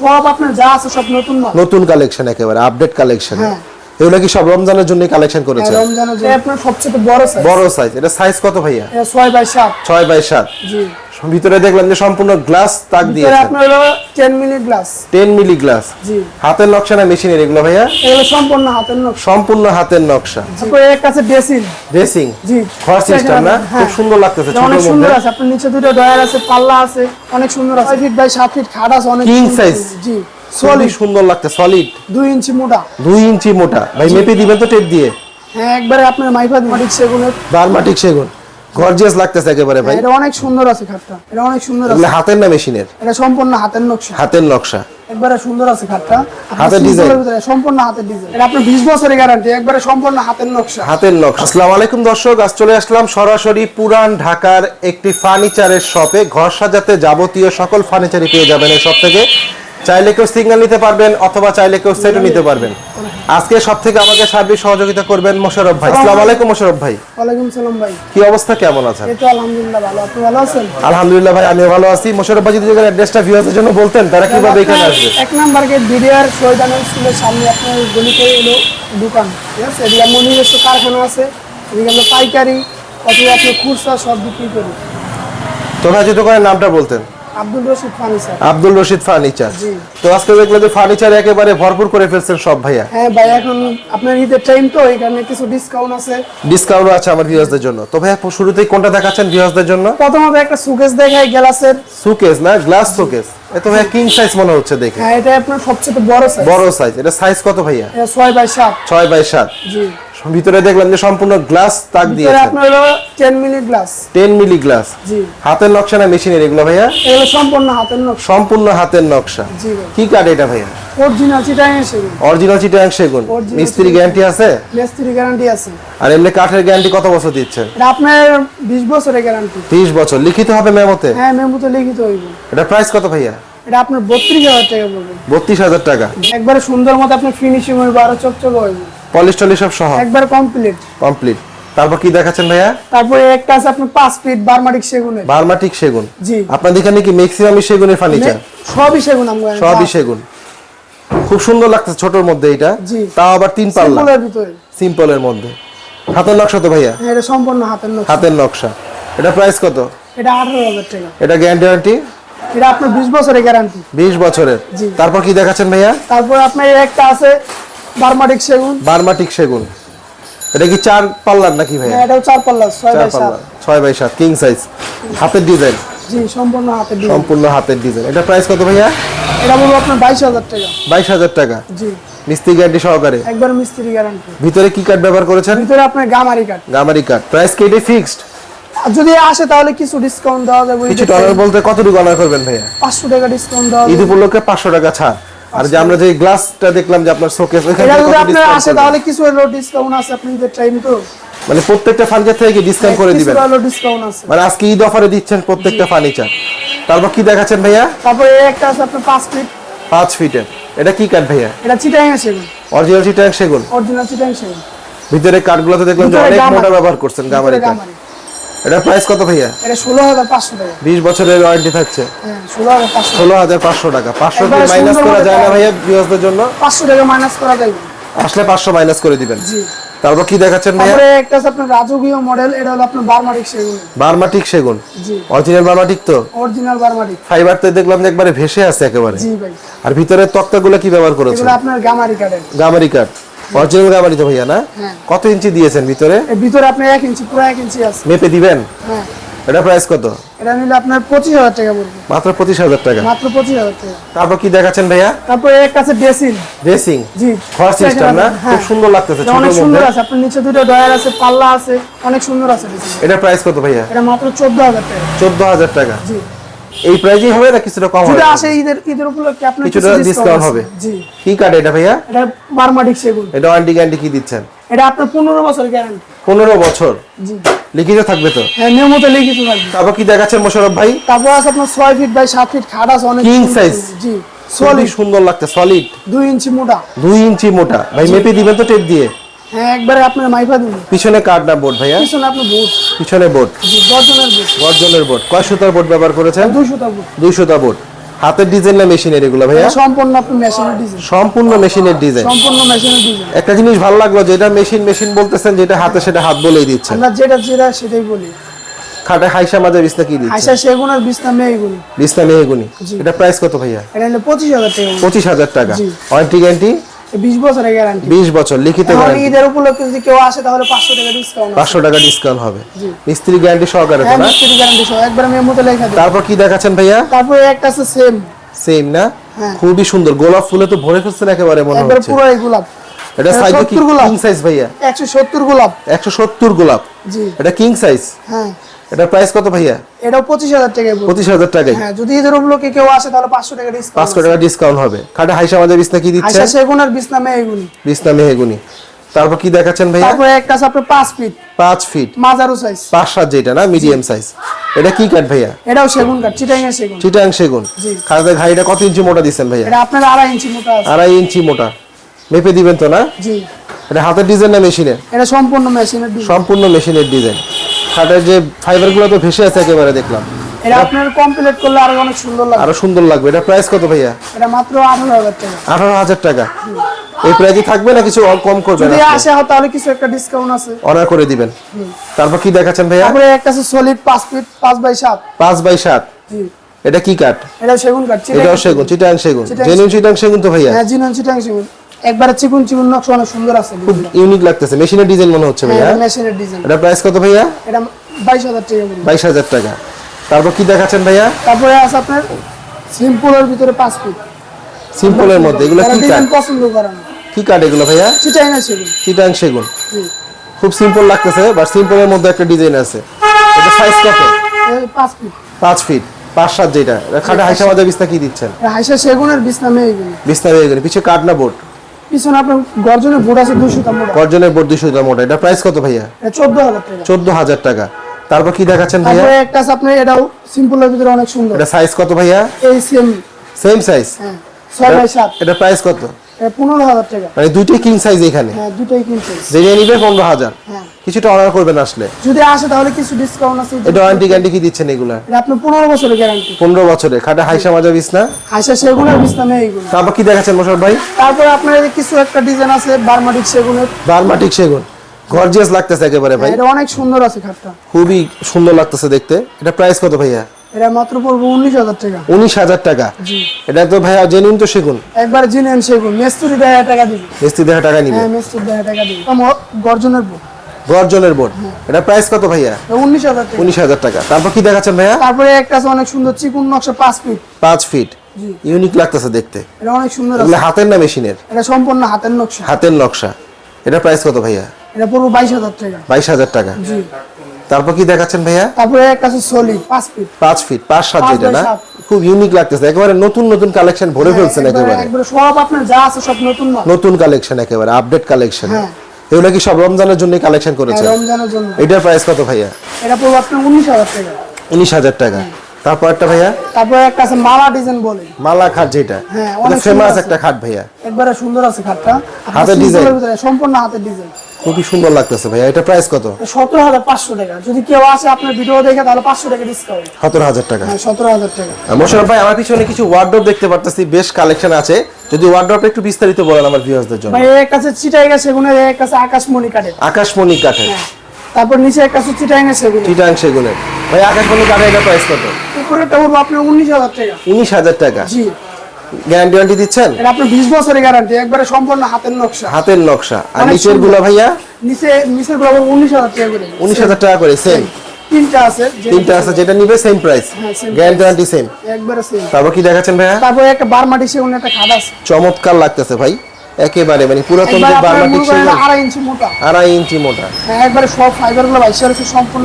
সব আপনার যা আছে সব নতুন মাল। নতুন কালেকশন একেবারে আপডেট কালেকশন হ্যাঁ। এগুলো কি সব রমজানের জন্য কালেকশন করেছে রমজানের জন্য। আপনার সবচেয়ে বড় সাইজ বড় সাইজ এটা সাইজ কত ভাইয়া? এটা ছয় বাই সাত। ছয় বাই সাত। জি। ভিতরে দেখলাম যে সম্পূর্ণ গ্লাস তাক ভিতরে দিয়েছেন। আপনার হলো ten minute glass ten milli glass জি। হাতের নকশা না মেশিনের এগুলো ভাইয়া? এগুলো সম্পূর্ণ হাতের নকশা। সম্পূর্ণ হাতের নকশা। তারপরে এক আছে ড্রেসিং ড্রেসিং জি। ঘর সিস্টেম না? হ্যাঁ। খুব সুন্দর লাগতেছে এটা ছোটর অনেক সুন্দর আছে। আপনার নিচে দুটো ডয়ার আছে পাল্লা আছে অনেক সুন্দর আছে। ফিট বাই সাত ফিট খাট আছে অনেক সুন্দর। size? জি। সলিড সুন্দর লাগছে সলিড দুই ইঞ্চি মোটা। দুই ইঞ্চি মোটা। ভাই মেপে দিবেন তো টেপ দিয়ে। হ্যাঁ একবারে আপনার মাইফা মাটিক সেগুনের বারমাটিক সেগুন। গর্জিয়াস লাগতেছে একেবারে ভাই। এটা অনেক সুন্দর আছে খাটটা। এটা অনেক সুন্দর আছে। হাতের না মেশিনের? এটা সম্পূর্ণ হাতের নকশা। হাতের নকশা। একবারে সুন্দর আছে খাটটা। হাতের ভিতরে সম্পূর্ণ হাতের ডিজাইন। এটা আপনার 20 বছরের গ্যারান্টি একবারে সম্পূর্ণ হাতের নকশা। হাতের নকশা। আসসালামু আলাইকুম দর্শক আজ চলে আসলাম সরাসরি পুরান ঢাকার একটি ফার্নিচারের শপে। ঘর সাজাতে যাবতীয় সকল ফার্নিচারই পেয়ে যাবেন এই শপ থেকে। চাইলে কেউ সিঙ্গেল নিতে পারবেন অথবা চাইলে কেউ সেটও নিতে পারবেন। আজকে সব থেকে আমাকে সার্বিক সহযোগিতা করবেন মোশারফ ভাই। আসসালামু আলাইকুম। মোশারফ ভাই। ওয়ালাইকুম সালাম ভাই। কি অবস্থা? কেমন আছেন? এই তো আলহামদুলিল্লাহ ভালো। আপনি ভালো আছেন? আলহামদুলিল্লাহ ভাই আমিও ভালো আছি। মোশারফ ভাই যদি অ্যাড্রেসটা ভিউয়ারদের জন্য বলতেন তারা কীভাবে এখানে আসবে? এক নাম্বার গেট বিডিআর শহীদানের স্কুলের সামনে আপনার গলিতে এলো দোকান। ঠিক আছে? এদিকে আমার নিজস্ব কারখানা আছে। এদিকে আমরা পাইকারি অথবা আপনি খুচরা সব বিক্রি করি। তো ভাই যদি দোকানের নামটা বলতেন। আব্দুল রশিদ ফার্নিচার। আব্দুল রশিদ ফার্নিচার। তো আজকে দেখলাম যে ফার্নিচার একেবারে ভরপুর করে ফেলছেন সব ভাইয়া। হ্যাঁ ভাই এখন আপনার ঈদের টাইম তো এই কারণে কিছু ডিসকাউন্ট আছে। ডিসকাউন্ট আছে আমার ভিউয়ার্সদের জন্য। তো ভাইয়া শুরুতেই কোনটা দেখাচ্ছেন ভিউয়ার্সদের জন্য? প্রথমত একটা সুকেস দেখাই গ্লাসের সুকেস না? গ্লাস সুকেস এ তো ভাইয়া কিং সাইজ মনে হচ্ছে দেখে। হ্যাঁ এটা আপনার সবচেয়ে বড় সাইজ বড় সাইজ এটা সাইজ কত ভাইয়া? এটা ছয় বাই সাত। ছয় বাই সাত। জি। ভিতরে দেখলাম যে সম্পূর্ণ গ্লাস তাক ভিতরে দিয়েছেন। আপনার হলো ten minute glass ten milli glass জি। হাতের নকশা না মেশিনের এগুলো ভাইয়া? এগুলো সম্পূর্ণ হাতের নকশা। সম্পূর্ণ হাতের নকশা। জি কি কাঠ এটা ভাইয়া? অরিজিনাল চিটাং এসে অরিজিনাল চিটাং সেগুন। মিস্ত্রি গ্যারান্টি আছে? মিস্ত্রি গ্যারান্টি আছে। আর এমনি কাঠের গ্যারান্টি কত বছর দিচ্ছেন এটা আপনার বিশ বছরের গ্যারান্টি তিরিশ বছর। লিখিত হবে মেমোতে? হ্যাঁ মেমোতে লিখিত হইব। এটা প্রাইস কত ভাইয়া? এটা আপনার বত্রিশ হাজার টাকা পড়বে বত্রিশ হাজার টাকা। একবারে সুন্দর মতো আপনার ফিনিশিং হইব আরও চকচক হইব। পলিশ টলিশ সব সহ? একবার কমপ্লিট কমপ্লিট তারপর কি দেখাচ্ছেন ভাইয়া? তারপরে একটা আছে আপনার পাঁচ ফিট বারমাটিক সেগুনের। বার্মাটিক সেগুন। জি। আপনাদের এখানে কি ম্যাক্সিমামই সেগুনের ফার্নিচার সবই সেগুন আমরা সবই সেগুন। খুব সুন্দর লাগছে ছোটর মধ্যে এটা। জি। তাও আবার তিন পাল্লা। সিম্পলের ভিতরে। সিম্পলের মধ্যে। হাতের নকশা তো ভাইয়া? হ্যাঁ, এটা সম্পূর্ণ হাতের নকশা। হাতের নকশা। এটা প্রাইস কত? এটা আঠারো হাজার টাকা। এটা গ্যারান্টি এটা আপনার বিশ বছরের গ্যারান্টি বিশ বছরের। জি। তারপর কি দেখাচ্ছেন ভাইয়া? তারপর আপনার একটা আছে বারমাটিক সেগুন। বার্মাটিক সেগুন। এটা কি চার পাল্লার নাকি হ্যাঁ, এটাও চার পাল্লা ছয় বাই সাত। ছয় বাই সাত কিং সাইজ হাতের ডিজাইন জি সম্পূর্ণ হাতের ডিজাইন সম্পূর্ণ হাতের ডিজাইন এটা প্রাইস কত ভাইয়া? এটা বলব আপনার বাইশ হাজার টাকা। বাইশ হাজার টাকা। জি। মিস্ত্রি গ্যারান্টি সহকারে? একবার মিস্ত্রি গ্যারান্টি ভিতরে কি কাঠ ব্যবহার করেছেন? ভিতরে আপনার গামারি কাঠ গামারি কাঠ প্রাইস কি এটা ফিক্সড যদি আসে তাহলে কিছু ডিসকাউন্ট দেওয়া যাবে। কিছু ডলার বলতে অনার করবেন ভাইয়া? পাঁচশো টাকা ডিসকাউন্ট দেওয়া ঈদ উপলক্ষে পাঁচশো টাকা ছাড়। আর যে আমরা যে গ্লাসটা দেখলাম যে আপনার শোকেস এটা যদি আপনার আসে তাহলে কিছু হলো ডিসকাউন্ট আছে আপনি ঈদের টাইম তো। মানে প্রত্যেকটা ফার্নিচার থেকে ডিসকাউন্ট করে কিছু দিবেন। হলো ডিসকাউন্ট আছে। মানে আজকে ঈদ অফারে দিচ্ছেন প্রত্যেকটা ফার্নিচার তারপর কি দেখাচ্ছেন ভাইয়া? তারপর একটা আছে আপনার পাঁচ ফিট পাঁচ ফিটের এটা কি কাঠ ভাইয়া? এটা চিটাং সেগুন। অরিজিনাল চিটাং সেগুন। অরিজিনাল চিটাং সেগুন। ভিতরে কাঠগুলোতে দেখলাম যে অনেক মোটা ব্যবহার করছেন গামারি। কাঠ এটা প্রাইস কত ভাইয়া? এটা ষোলো হাজার পাঁচশো টাকা। বিশ বছরের ওয়ারেন্টি থাকছে। হ্যাঁ ষোলো হাজার পাঁচশো। ষোলো হাজার পাঁচশো টাকা। পাঁচশো একবারে মাইনাস করা যায় না ভাইয়া ভিউয়ার্সদের জন্য? পাঁচশো টাকা মাইনাস করা যাবে আসলে পাঁচশো মাইনাস করে দিবেন। জি। তারপর কি দেখাচ্ছেন ভাইয়া? তারপরে একটা আছে আপনার রাজকীয় মডেল এটা হলো আপনার বারমাটিক সেগুন। বার্মাটিক সেগুন। জি। অরিজিনাল বার্মাটিক তো? অরিজিনাল বারমাটিক ফাইবারতে দেখলাম যে একবারে ভেসে আছে একেবারে। জি ভাই। আর ভিতরের তক্তাগুলো কি ব্যবহার করেছেন? এগুলো আপনার গামারি কাঠের গামারি কাঠ অরিজিনাল গামারি তো ভাইয়া না? হ্যাঁ। কত ইঞ্চি দিয়েছেন ভিতরে? ভিতরে আপনার এক ইঞ্চি পুরো এক ইঞ্চি আছে। মেপে দিবেন? হ্যাঁ। এটা প্রাইস কত? এটা নিলে আপনার পঁচিশ হাজার টাকা পড়বে। মাত্র পঁচিশ হাজার টাকা। মাত্র পঁচিশ হাজার টাকা। তারপর কি দেখাচ্ছেন ভাইয়া? তারপরে একটা আছে ড্রেসিং ড্রেসিং জি। ঘর সিস্টেম না? হ্যাঁ। খুব সুন্দর লাগতেছে ছোটর অনেক সুন্দর আছে। আপনার নিচে দুটো ডয়ার আছে পাল্লা আছে অনেক সুন্দর আছে এটা প্রাইস কত ভাইয়া? এটা মাত্র চোদ্দ হাজার টাকা। চোদ্দ হাজার টাকা। জি। এই প্রাইজই হবে না কিছুটা কম হবে? আসে ঈদের ঈদের উপলক্ষে আপনার কিছুটা কিছু ডিসকাউন্ট হবে। জি। কি কাঠ এটা ভাইয়া? এটা বারমাটিক সেগুন। এটা ওয়ারেন্টি গ্যারান্টি কি দিচ্ছেন? এটা আপনার পনেরো বছর গ্যারান্টি পনেরো বছর? জি। লিখিত থাকবে তো? হ্যাঁ নিয়মিত লিখিত থাকবে। তারপর কি দেখাচ্ছেন মোশারফ ভাই? তারপর আছে আপনার ছয় ফিট বাই সাত ফিট খাট আছে অনেক সুন্দর। size? জি সলিড সুন্দর লাগছে সলিড দুই ইঞ্চি মোটা। দুই ইঞ্চি মোটা। ভাই মেপে দিবেন তো টেপ দিয়ে। হ্যাঁ একবারে আপনার মাইফা দিন পিছনে কাঠ না বোর্ড ভাইয়া? পিছনে আপনার বুট পিছনে বোর্ড। জি দশজনের গর্জনের বোর্ড। কয় সুতার বোর্ড ব্যবহার করেছেন? দুইশোটা বুট দুই সুতা বোর্ড। হাতের ডিজাইন না মেশিনের এগুলো ভাইয়া? সম্পূর্ণ আপনি মেশিনের ডিজাইন। সম্পূর্ণ মেশিনের ডিজাইন। সম্পূর্ণ মেশিনের ডিজাইন। একটা জিনিস ভালো লাগল যেটা মেশিন মেশিন বলতেছেন যেটা হাতে সেটা হাত বলেই দিচ্ছেন আমরা যেটা যেটা সেটাই বলি। খাটে হাইসা মাঝে বিছনা কি দিচ্ছেন আইসা সেগুন আর বিছনা মেয়েগুলি বিছনা মেহগুনি এটা প্রাইস কত ভাইয়া? এটা হলো পঁচিশ হাজার টাকা। পঁচিশ হাজার টাকা। জি। ওয়ারেন্টি গ্যারান্টি বিশ বছরের গ্যারান্টি বিশ বছর লিখিত গ্যারান্টি ঈদের উপলক্ষে যদি কেউ আসে তাহলে পাঁচশো টাকা ডিসকাউন্ট পাঁচশো টাকা ডিসকাউন্ট হবে। মিস্ত্রি গ্যারান্টি সহকারে তো না? মিস্ত্রি গ্যারান্টি সহ একবার মেয়ের মতো লেখা দেয় তারপর কি দেখাচ্ছেন ভাইয়া? তারপরে একটা আছে সেম সেম না? হ্যাঁ। খুবই সুন্দর। গোলাপ ফুলে তো ভরে ফেলছেন একেবারে মনে একবার হচ্ছে। পুরো এই গোলাপ। এটা সাইজ কি? 70 কিং সাইজ ভাইয়া? একশো সত্তর গোলাপ। একশো সত্তর গোলাপ। জি। এটা কিং সাইজ হ্যাঁ। এটা প্রাইস কত ভাইয়া? টাকায় পড়বে। পঁচিশ হাজার টাকায়। হ্যাঁ যদি ঈদের উপলক্ষে কেউ আসে তাহলে পাঁচশো টাকা ডিসকাউন্ট পাঁচশো টাকা ডিসকাউন্ট হবে। খাটে হাইসা মাঝে বিছনা কি দিচ্ছে? আইসা সেগুন আর বিছনা মেয়েগুলি বিছনা মেহগুনি। তারপর কি দেখাচ্ছেন ভাইয়া? তারপরে একটা আছে আপনার পাঁচ ফিট পাঁচ ফিট মাজারু সাইজ পাঁচ সাত যেটা না? মিডিয়াম সাইজ এটা কি কাঠ ভাইয়া? এটাও সেগুন কাঠ চিটাং এর সেগুন। চিটাং সেগুন। জি। খাটের ঘাড়িটা কত ইঞ্চি মোটা দিচ্ছেন ভাইয়া? এটা আপনার আড়াই ইঞ্চি মোটা আছে। আড়াই ইঞ্চি মোটা। মেপে দিবেন তো না? জি। এটা হাতের ডিজাইন না মেশিনের এটা সম্পূর্ণ মেশিনের ডিজাইন সম্পূর্ণ মেশিনের ডিজাইন খাটের যে ফাইবারগুলো তো ভেসে আছে একেবারে দেখলাম। এটা আপনার কমপ্লিট করলে আরও অনেক সুন্দর লাগবে। আরও সুন্দর লাগবে। এটা প্রাইস কত ভাইয়া? এটা মাত্র আঠারো হাজার টাকা। আঠারো হাজার টাকা। এই প্রাইজে থাকবে না কিছু কম করবেন যদি আসে তাহলে কিছু একটা ডিসকাউন্ট আছে। অর্ডার করে দিবেন। তারপর কি দেখাচ্ছেন ভাইয়া? তারপরে একটা আছে সলিড পাঁচ ফিট পাঁচ বাই সাত। পাঁচ বাই সাত। জি। এটা কি কাঠ? এটা সেগুন কাঠ এটাও সেগুন চিটাং সেগুন। জেনুইন চিটাং সেগুন তো ভাইয়া? হ্যাঁ জিনন চিটাং সেগুন। একবারে চিকুন চিকুন নকশা অনেক সুন্দর আছে খুব ইউনিক লাগতেছে। মেশিনের ডিজাইন মনে হচ্ছে ভাইয়া। হ্যাঁ মেশিনের ডিজাইন এটা প্রাইস কত ভাইয়া? এটা বাইশ হাজার টাকা পড়বে। বাইশ হাজার টাকা। তারপর কি দেখাচ্ছেন ভাইয়া? তারপরে আছে আপনার সিম্পলের ভিতরে পাঁচ ফিট সিম্পলের মধ্যে। এগুলো কি ডিজাইন পছন্দ করেন কি কাঠ এগুলো ভাইয়া? চিটাং সেগুন। চিটাং সেগুন। খুব সিম্পল লাগতেছে বাট সিম্পলের মধ্যে একটা ডিজাইন আছে। এটা সাইজ কত? এই পাঁচ ফিট পাঁচ ফিট পাঁচ সাত যেটা। খাটে হাইসা মাঝে বিছনা কি দিচ্ছেন? হাইসা সেগুনের মেয়েগুলি বিছনা হয়ে গেলে পিছিয়ে কাঠ না বোর্ড? পিছনে আপনার গর্জনের বুট আছে দুশো মোটা গর্জনের বোর্ড দুশো মোটা এটা প্রাইস কত ভাইয়া? এটা চোদ্দ হাজার টাকা। চোদ্দ হাজার টাকা। তারপর কি দেখাচ্ছেন ভাইয়া? তারপরে একটা আছে আপনার এটাও সিম্পলের ভিতরে অনেক সুন্দর। এটা সাইজ কত ভাইয়া? এই সেম সেম সাইজ হ্যাঁ ছয় বাই সাত। এটা প্রাইস কত? এটা পনেরো হাজার টাকা। মানে দুইটাই কিং সাইজ এখানে? হ্যাঁ দুটোই কিনছে যেটা নিবে পনেরো হাজার। হ্যাঁ। কিছুটা অর্ডার করবেন আসলে। যদি আসে তাহলে কিছু ডিসকাউন্ট আছে এটা ওয়ারেন্টি গ্যারান্টি কি দিচ্ছেন এগুলা? এটা আপনার পনেরো বছরের গ্যারান্টি পনেরো বছরে খাটে হাইসা মাজা বিছনা হাইসা সেগুনের বিছনা মেয়েগুলো তারপর কি দেখাচ্ছেন মোশারফ ভাই? তারপরে আপনার কিছু একটা ডিজাইন আছে বারমাটিক সেগুনের বারমাটিক সেগুন। গর্জিয়াস লাগতেছে একেবারে ভাই। এটা অনেক সুন্দর আছে খাটটা। খুবই সুন্দর লাগতেছে দেখতে। এটা প্রাইস কত ভাইয়া? এটা মাত্র পড়বে উনিশ হাজার টাকা। উনিশ হাজার টাকা। এটা তো ভাইয়া জেনুইন তো সেগুন? একবার জিনেন সেগুন। মেস্তুরি হাজার টাকা দিবি। মিস্ত্রি দেখা টাকা নিবে? হ্যাঁ মেস্তুরি দেড় হাজার টাকা দিবি। গর্জনের গর্জনের বোর্ড। এটা প্রাইস কত ভাইয়া? উনিশ হাজার উনিশ হাজার টাকা। তারপর কি দেখাচ্ছেন ভাইয়া? তারপরে একটা আছে অনেক সুন্দর চিকুন নকশা পাঁচ ফিট পাঁচ ফিট ইউনিক লাগতেছে দেখতে। এটা অনেক সুন্দর এগুলো হাতের না মেশিনের? এটা সম্পূর্ণ হাতের নকশা। হাতের নকশা। এটা প্রাইস কত ভাইয়া? এটা পড়বে বাইশ হাজার টাকা। বাইশ হাজার টাকা। জি। তারপর কি দেখাচ্ছেন ভাইয়া? তারপরে একটা আছে সলিড 5 ফিট 5 ফিট পাঁচ সাত পাঁচ যেটা না? খুব ইউনিক লাগতেছে একেবারে নতুন নতুন কালেকশন ভরে ফেলছেন একেবারে একবারে। সব আপনার যা আছে সব নতুন মাল নতুন কালেকশন একেবারে আপডেট কালেকশন হ্যাঁ। এগুলো কি সব রমজানের জন্য কালেকশন করেছে রমজানের জন্য। এটার প্রাইস কত ভাইয়া? এটা পড়বে আপনার উনিশ হাজার টাকা। উনিশ হাজার টাকা। তারপর একটা ভাইয়া? তারপরে একটা আছে মালা ডিজাইন বলে। মালা খাট যেটা। হ্যাঁ, অনেক ফেমাস একটা খাট ভাইয়া। একবারে সুন্দর আছে খাটটা। হাতের ভিতরে সম্পূর্ণ হাতের ডিজাইন খুবই সুন্দর লাগতেছে ভাইয়া। এটা প্রাইস কত? সতেরো হাজার পাঁচশো টাকা। যদি কেউ আসে আপনার ভিডিও দেখে তাহলে পাঁচশো টাকা ডিসকাউন্ট সতেরো হাজার টাকা। হ্যাঁ সতেরো হাজার টাকা। মোশারফ ভাই আমার পিছনে কিছু ওয়ার্ডরোব দেখতে পারতেছি। বেশ কালেকশন আছে। যদি ওয়ার্ডরোবটা একটু বিস্তারিত বলেন আমার ভিউয়ার্সদের জন্য। ভাই এক কাছে চিটাইগা সেগুনের এক কাছে আকাশমণি কাঠের। আকাশমণি কাঠের। তারপর নিচে এক কাছে চিটাইগা সেগুন। চিটাং সেগুনের ভাই আকাশমণি কাঠের এটা প্রাইস কত? উপরেটা পড়বে আপনার উনিশ হাজার টাকা। উনিশ হাজার টাকা। জি। গ্যারান্টি ওয়ারেন্টি দিচ্ছেন? এটা আপনার বিশ বছরের গ্যারান্টি একবারে সম্পূর্ণ হাতের নকশা। হাতের নকশা। আর নিচের। গুলো ভাইয়া? নিচে নিচেরগুলো উনিশ হাজার টাকা করে। উনিশ হাজার টাকা করে সেম তিনটা আছে তিনটা আছে যেটা নিবে same price guarantee warranty same একবারে সেম তারপর কি দেখাচ্ছেন ভাইয়া? তারপরে একটা বারমাটি সেগুন একটা খাট আছে। চমৎকার লাগতেছে ভাই। একেবারে মানে পুরাতন যে বার্মাটিক মনে আড়াই ইঞ্চি মোটা। আড়াই ইঞ্চি মোটা। হ্যাঁ একবারে সব ফাইবারগুলো বাইশ হচ্ছে সম্পূর্ণ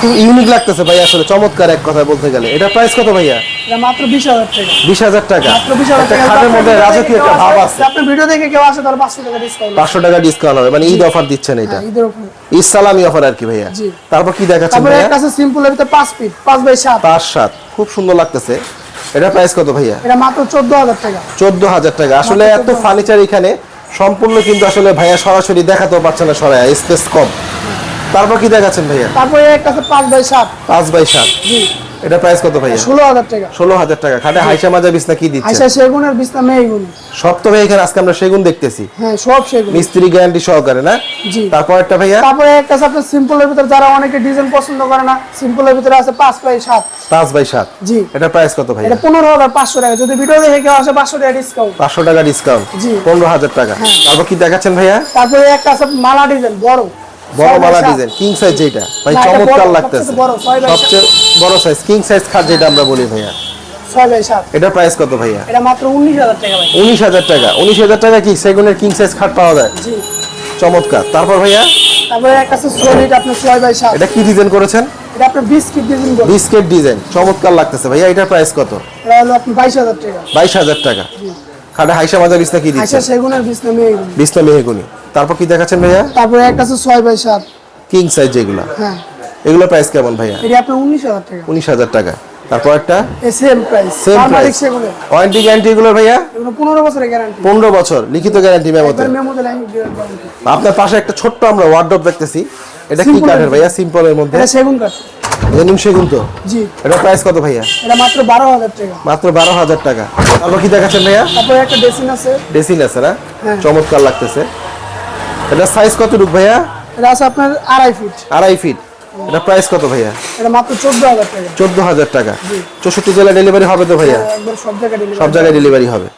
খুব ইউনিক লাগতেছে ভাই আসলে চমৎকার এক কথা বলতে গেলে। এটা প্রাইস কত ভাইয়া? এটা মাত্র বিশ হাজার টাকা। বিশ হাজার টাকা। মাত্র বিশ হাজার একটা টাকা। খাটের মধ্যে রাজকীয় একটা ভাব আছে। আপনার ভিডিও দেখে কেউ আসে তাহলে পাঁচশো টাকা ডিসকাউন্ট পাঁচশো টাকা ডিসকাউন্ট হবে। মানে ঈদ অফার দিচ্ছেন এটা। ঈদের উপর ঈদ সালামি অফার আর কি ভাইয়া। জি। তারপর কি দেখাচ্ছেন তারপরে একটা আছে সিম্পলের ভিতরে পাঁচ ফিট পাঁচ বাই সাত। পাঁচ সাত। খুব সুন্দর লাগতেছে। এটা প্রাইস কত ভাইয়া? এটা মাত্র চোদ্দ হাজার টাকা। চোদ্দ হাজার টাকা। আসলে এত ফার্নিচার এখানে সম্পূর্ণ কিন্তু আসলে ভাইয়া সরাসরি দেখাতেও পারছে না সরায়া স্পেস কম। তারপর কি দেখাচ্ছেন ভাইয়া? তারপরে একটা আছে 5 বাই সাত। পাঁচ বাই 7 জি। এটা প্রাইস কত ষোলো হাজার টাকা। ষোলো হাজার টাকা। খাটে হাইসা মাজা বিছনা কি দিচ্ছে? আইসা সেগুনের বিছনা মেয়েগুন সব তো ভাই এখানে আজকে আমরা সেগুন দেখতেছি। হ্যাঁ সব সেগুন। মিস্ত্রি গ্যারান্টি সহকারে না? জি। তারপর একটা ভাইয়া? তারপরে একটা আছে আপনার সিম্পলের ভিতরে যারা অনেকে ডিজাইন পছন্দ করে না সিম্পলের ভিতরে আছে পাঁচ বাই সাত। পাঁচ বাই সাত। জি। এটা প্রাইস কত ভাই এটা পনেরো হাজার পাঁচশো টাকা। যদি ভিডিও দেখে কেউ আসে পাঁচশো টাকা ডিসকাউন্ট পাঁচশো টাকা ডিসকাউন্ট জি। পনেরো হাজার টাকা। তারপর কি দেখাচ্ছেন ভাইয়া? তারপরে একটা আছে মালা ডিজাইন বড়। বড় মালা ডিজাইন কিং সাইজ যেটা ভাই চমৎকার লাগতেছে। সবচেয়ে বড়, সাইজ কিং সাইজ খাট যেটা আমরা বলি ভাইয়া। এটা প্রাইস কত ভাইয়া? এটা মাত্র উনিশ হাজার টাকা ভাই। উনিশ হাজার টাকা। উনিশ হাজার টাকা কি সেগুনের কিং সাইজ খাট পাওয়া যায়? জি। চমৎকার। তারপর ভাইয়া? তারপরে আছে সলিড বাই সাত। এটা কি ডিজাইন করেছেন? এটা আপনার বিস্কিট ডিজাইন বলে বিস্কেট ডিজাইন চমৎকার লাগতেছে ভাইয়া। এটার প্রাইস কত? এটা হলো টাকা। খাটে হাইসা মাজা বিছনা কি আচ্ছা দিচ্ছে সেগুনের বিছনা মেয়েগুন। বিছনা মেহেগুনি তারপর কি দেখাচ্ছেন ভাইয়া? তারপরে একটা আছে ছয় বাই সাত। কিং সাইজ যেগুলো। হ্যাঁ। এগুলো প্রাইস কেমন ভাইয়া? এটা আপনার উনিশ হাজার টাকা। উনিশ হাজার টাকা। তারপর একটা? এ same price same price warranty guarantee এগুলো ভাইয়া? এগুলো পনেরো বছরের গ্যারান্টি পনেরো বছর। লিখিত গ্যারান্টি মেমোতে মেমোতে লাইন গ্যারান্টি আপনার পাশে একটা ছোট্ট আমরা ওয়ার্ডরোব দেখতেছি। এটা কি কাঠের ভাইয়া? সিম্পলের মধ্যে। এটা সেগুন কাঠ। নিম সেগুন তো জি। এটা প্রাইস কত ভাইয়া? এটা মাত্র বারো হাজার টাকা। মাত্র বারো হাজার টাকা। তারপর কি দেখাচ্ছেন ভাইয়া? তারপরে একটা ডেসিন আছে। ড্রেসিং আছে না? হ্যাঁ। চমৎকার লাগতেছে। এটা সাইজ কতটুক ভাইয়া? এটা আছে আপনার আড়াই ফিট আড়াই ফিট এটা প্রাইস কত ভাইয়া? এটা মাত্র চোদ্দ হাজার টাকা। চোদ্দ হাজার টাকা। চৌষট্টি জেলা ডেলিভারি হবে তো ভাইয়া? একবার সব জায়গায় ডেলিভারি সব জায়গায় ডেলিভারি হবে।